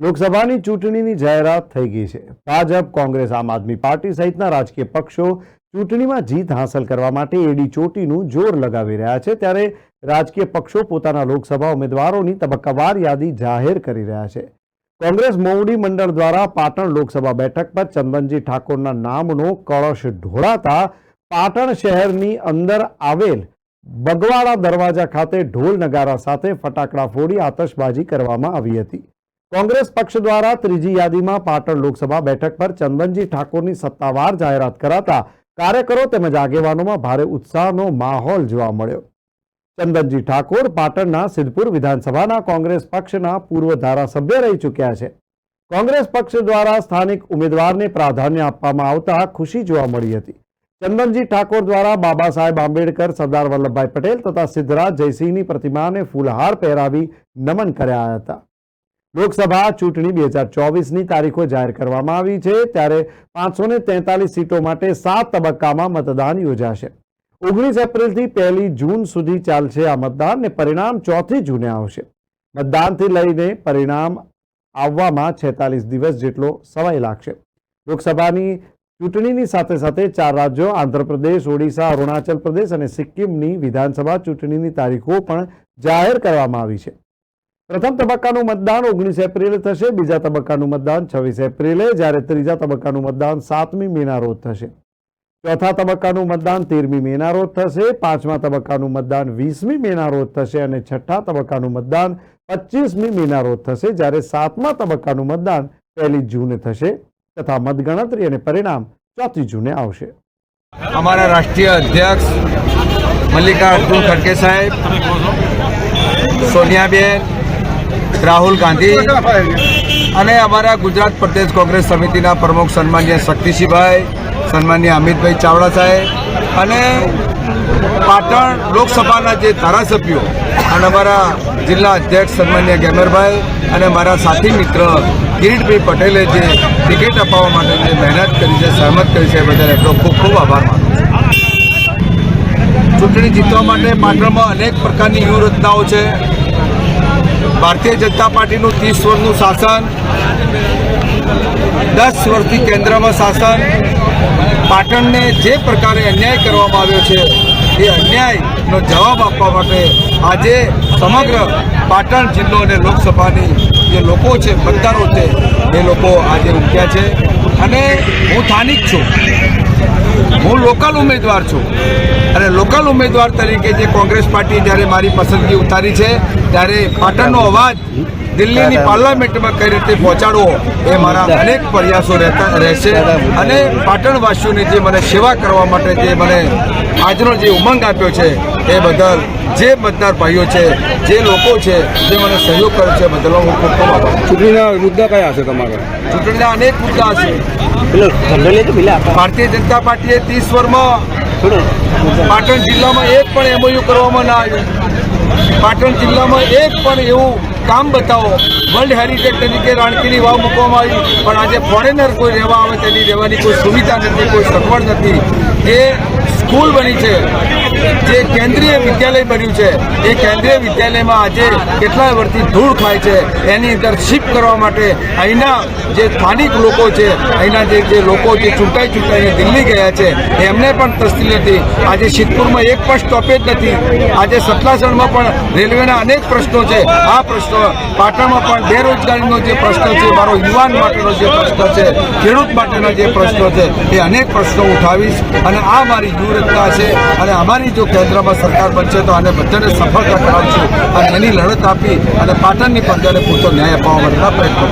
લોકસભાની ચૂંટણીની જાહેરાત થઈ ગઈ છે. ભાજપ, કોંગ્રેસ, આમ આદમી પાર્ટી સહિતના રાજકીય પક્ષો ચૂંટણીમાં જીત હાંસલ કરવા માટે એડી ચોટીનું જોર લગાવી રહ્યા છે. ત્યારે રાજકીય પક્ષો પોતાના લોકસભા ઉમેદવારોની તબક્કાવાર યાદી જાહેર કરી રહ્યા છે. કોંગ્રેસ મોવડી મંડળ દ્વારા પાટણ લોકસભા બેઠક પર ચંદનજી ઠાકોરના નામનો કળશ ઢોળાતા પાટણ શહેરની અંદર આવેલ બગવાડા દરવાજા ખાતે ઢોલ નગારા સાથે ફટાકડા ફોડી આતશબાજી કરવામાં આવી હતી. કોંગ્રેસ પક્ષ દ્વારા ત્રીજી યાદીમાં પાટણ લોકસભા બેઠક પર ચંદનજી ઠાકોરની સત્તાવાર જાહેરાત કરાતા કાર્યકરો તેમજ આગેવાનોમાં ભારે ઉત્સાહનો માહોલ જોવા મળ્યો. ચંદનજી ઠાકોર પાટણના સિદ્ધપુર વિધાનસભાના કોંગ્રેસ પક્ષના પૂર્વ ધારાસભ્ય રહી ચૂક્યા છે. કોંગ્રેસ પક્ષ દ્વારા સ્થાનિક ઉમેદવારને પ્રાધાન્ય આપવામાં આવતા ખુશી જોવા મળી હતી. ચંદનજી ઠાકોર દ્વારા બાબા સાહેબ આંબેડકર, સરદાર વલ્લભભાઈ પટેલ તથા સિદ્ધરાજ જયસિંહની પ્રતિમાને ફૂલહાર પહેરાવી નમન કર્યા હતા. લોકસભા ચૂંટણી બે હજાર ચોવીસની તારીખો જાહેર કરવામાં આવી છે, ત્યારે પાંચસો સીટો માટે સાત તબક્કામાં મતદાન યોજાશે. ઓગણીસ એપ્રિલથી પહેલી જૂન સુધી ચાલશે આ મતદાન ને પરિણામ ચોથી જૂને આવશે. મતદાનથી લઈને પરિણામ આવવામાં છેતાલીસ દિવસ જેટલો સમય લાગશે. લોકસભાની ચૂંટણીની સાથે સાથે ચાર રાજ્યો, આંધ્રપ્રદેશ, ઓડિશા, અરુણાચલ પ્રદેશ અને સિક્કિમની વિધાનસભા ચૂંટણીની તારીખો પણ જાહેર કરવામાં આવી છે. પ્રથમ તબક્કાનું મતદાન ઓગણીસ એપ્રિલે થશે, બીજા તબક્કાનું મતદાન છવ્વીસ એપ્રિલે, જ્યારે ત્રીજા તબક્કાનું મતદાન સાતમી મેના રોજ થશે. ચોથા તબક્કાનું મતદાન તેરમી મેના રોજ થશે, પાંચમા તબક્કાનું મતદાન વીસમી મેના રોજ થશે અને છઠ્ઠા તબક્કાનું મતદાન પચીસમી મેના રોજ થશે, જ્યારે સાતમા તબક્કાનું મતદાન પહેલી જૂને થશે તથા મતગણતરી અને પરિણામ ચોથી જૂને આવશે. અમારા રાષ્ટ્રીય અધ્યક્ષ મલ્લિકાર્જુન ખડગે સાહેબ, સોનિયાબેન રાહુલ ગાંધી અને અમારા ગુજરાત પ્રદેશ કોંગ્રેસ સમિતિના પ્રમુખ સન્માન્ય શક્તિસિંહભાઈ, સન્માન્ય અમિતભાઈ ચાવડા સાહેબ અને પાટણ લોકસભાના જે ધારાસભ્યો અને અમારા જિલ્લા અધ્યક્ષ સન્માન્ય ગેમરભાઈ અને મારા સાથી મિત્ર કિરીટભાઈ પટેલે જે ટિકિટ અપાવવા માટે જે મહેનત કરી છે, સહમત કરી છે બદલ એમનો ખૂબ ખૂબ આભાર માનું છું. ચૂંટણી જીતવા માટે પાટણમાં અનેક પ્રકારની વ્યૂહરચનાઓ છે. ભારતીય જનતા પાર્ટીનું ત્રીસ વર્ષનું શાસન, દસ વર્ષથી કેન્દ્રમાં શાસન, પાટણને જે પ્રકારે અન્યાય કરવામાં આવ્યો છે, એ અન્યાયનો જવાબ આપવા માટે આજે સમગ્ર પાટણ જિલ્લો અને લોકસભાની જે લોકો છે, મતદારો છે, એ લોકો આજે ઉઠ્યા છે. અને હું સ્થાનિક છું. હું લોકલ ઉમેદવાર છું. અને લોકલ ઉમેદવાર તરીકે જે કોંગ્રેસ પાર્ટી જ્યારે મારી પસંદગી ઉતારી છે, ત્યારે પાટણનો અવાજ દિલ્હીની પાર્લામેન્ટમાં કઈ રીતે પહોંચાડવો એ મારા અનેક પ્રયાસો રહેતા રહેશે. અને પાટણવાસીઓની જે મને સેવા કરવા માટે જે મને આજનો જે ઉમંગ આપ્યો છે એ બદલ જે મતદાર ભાઈઓ છે જે લોકો છે જે મને સહયોગ કર્યો છે બદલ હું ખૂબ ખૂબ આભાર ચૂંટણીના મુદ્દા કયા હશે તમારા? ચૂંટણીના અનેક મુદ્દા પેલા ભારતીય જનતા પાર્ટીએ ત્રીસ વર્ષમાં પાટણ જિલ્લામાં એક પણ એમઓયુ કરવામાં ના આવ્યું. પાટણ જિલ્લામાં એક પણ એવું કામ બતાવો. વર્લ્ડ હેરિટેજ તરીકે રાણકીની વાવ મૂકવામાં આવી. પણ આજે ફોરેનર કોઈ રહેવા આવે તેની રહેવાની કોઈ સુવિધા નથી, કોઈ સગવડ નથી. એ સ્કૂલ બની છે. જે કેન્દ્રીય વિદ્યાલય બન્યું છે, એ કેન્દ્રીય વિદ્યાલયમાં આજે કેટલાય વર્ષથી ધૂળ ખાય છે, એની અંદર શિફ્ટ કરવા માટે અહીંના જે સ્થાનિક લોકો છે, અહીંના જે લોકો જે ચૂંટાઈ ચૂંટાઈને દિલ્હી ગયા છે, એમને પણ તસ્તી નથી. આજે સિદ્ધપુરમાં એક પણ સ્ટોપેજ નથી. આજે સતલાસણમાં પણ રેલવેના અનેક પ્રશ્નો છે. આ પ્રશ્નો પાટણમાં પણ બેરોજગારીનો જે પ્રશ્ન છે, મારો યુવાન માટેનો જે પ્રશ્ન છે, ખેડૂત માટેના જે પ્રશ્નો છે, એ અનેક પ્રશ્નો ઉઠાવીશ અને આ મારી વ્યૂહરચના છે અને અમારી જો કેન્દ્રમાં સરકાર બનશે તો આને બધાને સફળતા કરાવશું અને એની લડત આપી અને પાટણની પ્રજાને પૂરતો ન્યાય અપાવવા માટેના પ્રયત્નો